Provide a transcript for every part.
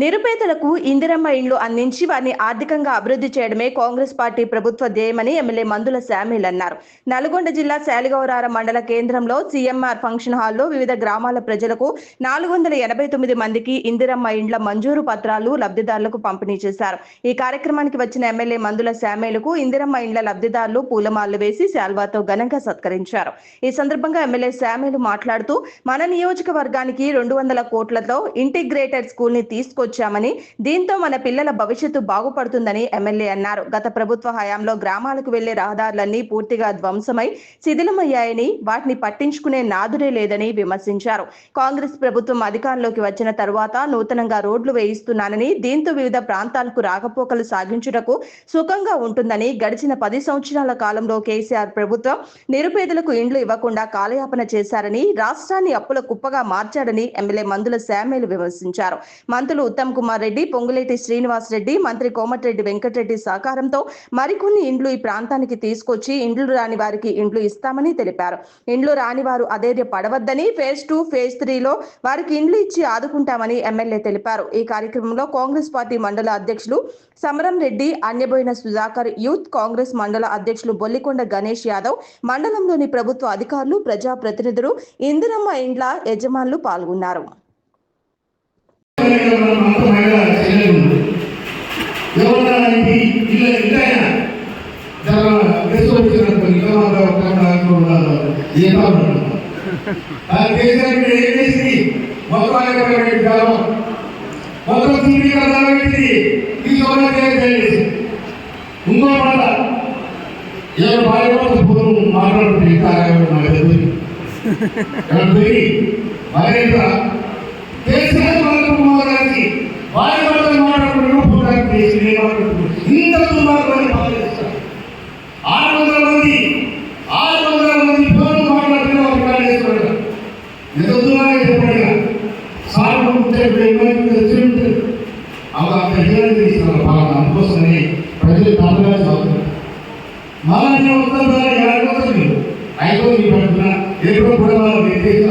నిరుపేదలకు ఇందిరమ్మ ఇండ్లు అందించి వారిని ఆర్థికంగా అభివృద్ధి చేయడమే కాంగ్రెస్ పార్టీ ప్రభుత్వ ధ్యేయమని ఎమ్మెల్యే మందుల శామ్యుల్ అన్నారు. నల్గొండ జిల్లా శాలిగౌరార మండల కేంద్రంలో సీఎంఆర్ ఫంక్షన్ హాల్లో వివిధ గ్రామాల ప్రజలకు నాలుగు వందల ఎనభై తొమ్మిది మందికి ఇందిరమ్మ ఇండ్ల మంజూరు పత్రాలు లబ్ధిదారులకు పంపిణీ చేశారు. ఈ కార్యక్రమానికి వచ్చిన ఎమ్మెల్యే మందుల శామ్యులకు ఇందిరమ్మ ఇండ్ల లబ్ధిదారులు పూలమాలలు వేసి శాల్వాతో ఘనంగా సత్కరించారు. ఈ సందర్భంగా ఎమ్మెల్యే శామ్యులు మాట్లాడుతూ మన నియోజకవర్గానికి రెండు వందల కోట్లతో ఇంటిగ్రేటెడ్ స్కూల్ని తీసుకొచ్చామని దీంతో మన పిల్లల భవిష్యత్తు బాగుపడుతుందని ఎమ్మెల్యే అన్నారు. గత ప్రభుత్వ హయాంలో గ్రామాలకు వెళ్ళే రహదారులన్నీ పూర్తిగా ధ్వంసమై శిథిలమయ్యాయని వాటిని పట్టించుకునే నాదుడే లేదని విమర్శించారు. కాంగ్రెస్ ప్రభుత్వం అధికారంలోకి వచ్చిన తరువాత నూతనంగా రోడ్లు వేయిస్తున్నానని దీంతో వివిధ ప్రాంతాలకు రాకపోకలు సాగించుటకు సుఖంగా ఉంటుందని గడిచిన పది సంవత్సరాల కాలంలో కేసీఆర్ ప్రభుత్వం నిరుపేదలకు ఇండ్లు ఇవ్వకుండా కాలయాపన చేశారని రాష్ట్రాన్ని అప్పుల కుప్పగా మార్చాడని ఎమ్మెల్యే మందుల శామ్యులు విమర్శించారు. మంత్రులు ఉత్తమ్ కుమార్ రెడ్డి పొంగులేటి శ్రీనివాస్ రెడ్డి మంత్రి కోమటిరెడ్డి వెంకటరెడ్డి సహకారంతో మరికొన్ని ఇండ్లు ఈ ప్రాంతానికి తీసుకొచ్చి ఇండ్లు రాని వారికి ఇండ్లు ఇస్తామని తెలిపారు. ఇండ్లు రాని వారు అధైర్య పడవద్దని ఫేజ్ టూ ఫేజ్ త్రీలో వారికి ఇండ్లు ఇచ్చి ఆదుకుంటామని ఎమ్మెల్యే తెలిపారు. ఈ కార్యక్రమంలో కాంగ్రెస్ పార్టీ మండల అధ్యక్షులు సమరం రెడ్డి అన్యబోయిన సుధాకర్ యూత్ కాంగ్రెస్ మండల అధ్యక్షులు బొల్లికొండ గణేష్ యాదవ్ మండలంలోని ప్రభుత్వ అధికారులు ప్రజాప్రతినిధులు ఇందిరమ్మ ఇండ్ల యజమానులు పాల్గొన్నారు. ఎవరికి ఇలా ఇంతైనా వేసుకోవచ్చినట్టు ఇంకా ఏ దేశానికి ఏం చేసింది మొత్తం మొత్తం టీవీ కదా పెట్టింది ఈ సోదరు ఇంకో మాట ఎవరు భార్య పూర్వం మాట్లాడుతుంది కేసీఆర్ కుమార్ గారికి వారి ఇంత ఆరు వందల మంది ఆరు వందల మంది ఫోన్ మాట్లాడుతున్న వారు కాళేశ్వరుడు ఎంత దుర్మార్గం సార్ ఉంటే ఏమైంది తెలిసి అవి అంత తీసుకున్నారు ప్రజలు తప్పగా చదువుతున్నారు. మళ్ళా నేను వస్తాను ద్వారా పడుతున్నా ఎప్పుడో కూడా వాళ్ళ నిర్దేశం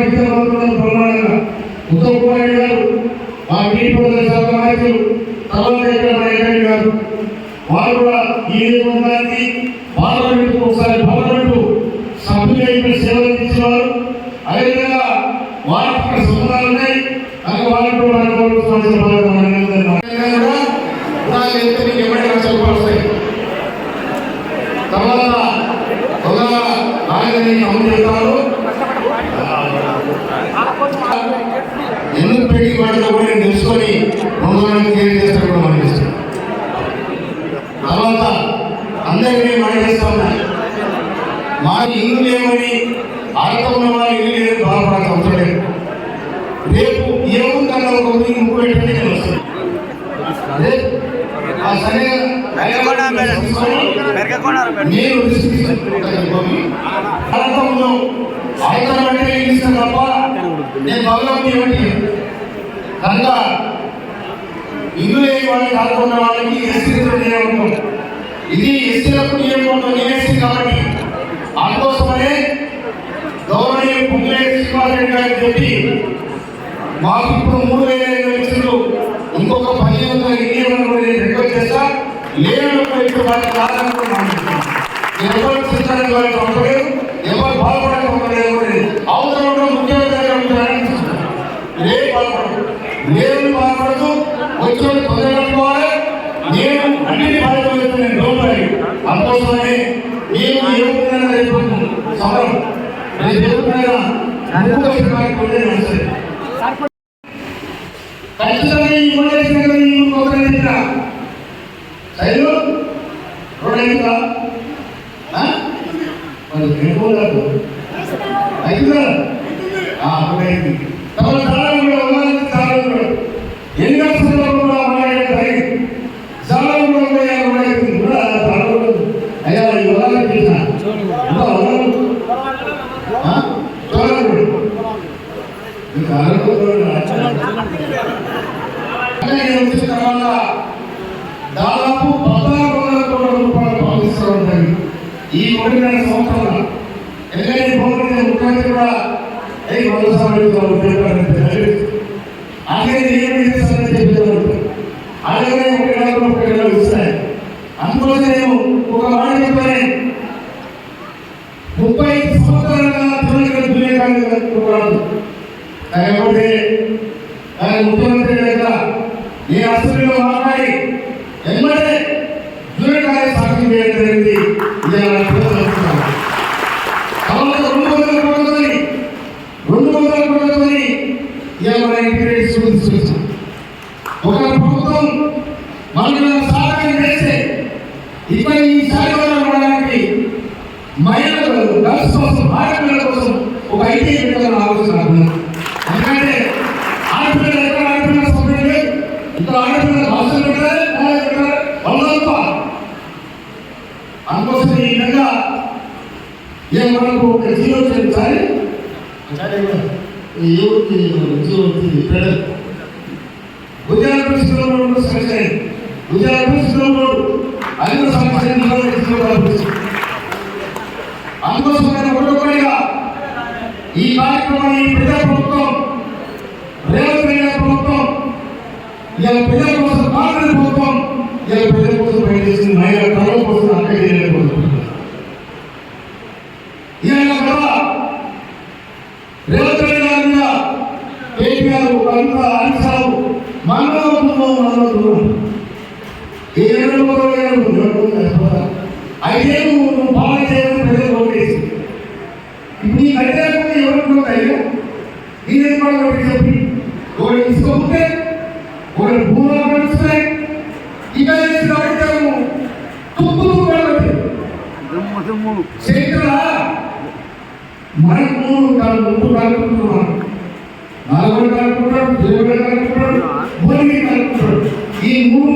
బ్రహ్మాండంగా ఇక్కడ మన ఉత్తమ్ కుమార్ రెడ్డి గారు మా నీటిపారుదల శాఖ నాయకులు తర్వాత గారు. వారు కూడా ఈ నియోజకవర్గానికి పార్లమెంట్ ఒకసారి పార్లమెంట్ సభ్యులు అయిన సేవలు అందించేవారు. అదేవిధంగా వారికి ఇక్కడ ఉన్నాయి. కనుక వారికి తర్వాత ఒక అమలు చేస్తారు. ఎందుకు పెట్టి వాటిలో కూడా నేను తెలుసుకొని మమ్మల్ని క్లియర్ చేస్తాను కూడా మనం చేస్తాం తర్వాత అందరికీ మనం చేస్తా ఉన్నాయి మా ఇల్లు లేమని అర్థం ఉన్న వాళ్ళ ఇల్లు లేదని బాధపడాల్సిన అవసరం లేదు. రేపు ఏముందన్న ఒక ఊరికి ముగ్గు పెట్టండి నేను వస్తాను అదే? ఆ సరే నేను భారతంలో అవసరం అంటే ఇస్తాను తప్ప నేను భగవంతు ఏమిటి? కనుక ఇల్లు వాళ్ళకి ఆదుకున్న వాళ్ళకి ఎస్సీ నియమం ఇది ఎస్సీలకు నియమం ఎస్సీ కాబట్టి. అందుకోసమనే గౌరవనీయ పుంగలేటి గారికి చెప్పి మాకు ఇప్పుడు మూడు వేల ఐదు లక్షలు ఇంకొక పదిహేను వందల నియమం కూడా నేను రిక్వెస్ట్ చేస్తా లేనప్పుడు ఇప్పుడు వాళ్ళకి కాదనుకున్నాను. ఎవరు చేస్తారని వాళ్ళకి పంపలేదు ఎవరు బాధపడక పంపలేదు అవసరం ఉండడం ముఖ్యమంత్రి ఉంటారని లేదు బాధపడదు లేదు బాధపడదు వచ్చిన తొందరగా నేను అన్నిటి బాధ్యతలు నేను లోపలి అందుకోసమే మేము ఏముందని రేపు సమరం రేపు ఎదుగుతున్నా ఖచ్చితంగా ఈ ఈ ఒకరి దగ్గర శైలు రెండైందా మరి రెండు ఐదుగా ఒకటైంది తర్వాత చాలా కూడా ఉన్నది చాలా కూడా ఎన్ని లక్షల కూడా ఉన్నాయి ధైర్యం చాలా కూడా ఉన్నాయి ఉన్నాయి కూడా చాలా కూడా అయ్యా ఈ ఉదాహరణ చేసిన చూడండి ఇంకా అరవై వచ్చిన తర్వాత దాదాపు పద్నాలుగు వందల కోట్ల ఉంటాయి ఈ ఒకటిన్నర సంవత్సరాల. ఎందుకంటే భూమి ముఖ్యమంత్రి కూడా ఏ మరోసారి అలాగే ఏమి చేస్తారని చెప్పారు అలాగే ఒక నెలకు ముప్పై ఇస్తాయి. అందుకోసం నేను ఒక మాట చెప్పాను ముప్పై సంవత్సరాలుగా తిరుగుతున్న దుర్యకాన్ని కాకపోతే ముఖ్యమంత్రి లేదా ఏ అసలు మాట్లాడి ఎమ్మడే దుర్యోగాన్ని సాక్షి చేయడం జరిగింది ఇది రెండు వందల కోట్లతోని రెండు వందల కోట్లతోని ఇవాళ మన ఇంటిగ్రేట్ స్కూల్స్ ఒక ప్రభుత్వం మనకు చేస్తే ఇక్కడ ఈ శాఖలో ఉండడానికి మహిళలు గర్ల్స్ కోసం ఆడపిల్లల కోసం ఒక ఐటీ ఆలోచన నాకు ఉంది. ఎందుకంటే ఆడపిల్లలు ఎక్కడ ఆడపిల్లల సభ్యులు లేదు ఇక్కడ ఆడపిల్లల అవసరం పెట్టాలి వంద రూపాయలు అందుకోసం ఈ విధంగా ఇక మనకు ఒక జీవో సారి ఈ యువతి జీవో ప్రజలు గుజరాత్ పరిస్థితుల్లో సమస్య గుజరాత్ పరిస్థితుల్లో అన్ని సమస్య అందుకోసమైన ఒకటొకటిగా ఈ కార్యక్రమాన్ని ప్రజా ప్రభుత్వం రేవంత్ రెడ్డి ప్రభుత్వం ఇలా ప్రజా కోసం కాంగ్రెస్ ప్రభుత్వం ఇలా ప్రజల కోసం పనిచేస్తుంది మహిళల తల కోసం అక్క చేయడం కోసం ఇవాళ కూడా రేవంత్ రెడ్డి గారి మీద కేటీఆర్ అంత అంశాలు మనలో మనలో ఏ ఐదేళ్ళు నువ్వు పాలన చేయాలని ప్రజలు ఓటేసి ఇప్పుడు ఈ కట్టాలకు ఎవరు అయ్యో నేనేం కూడా చెప్పి ఒకటి తీసుకోకుంటే ఒకటి భూములు నడుస్తున్నాయి ఇక కట్టాము తుప్పు కాబట్టి చరిత్ర మనకు మూడు కాలు ముగ్గురు కలుపుకుంటున్నాం నలుగురు కలుపుకుంటాడు దేవుడు కలుపుకుంటాడు భూమి కలుపుకుంటాడు ఈ మూడు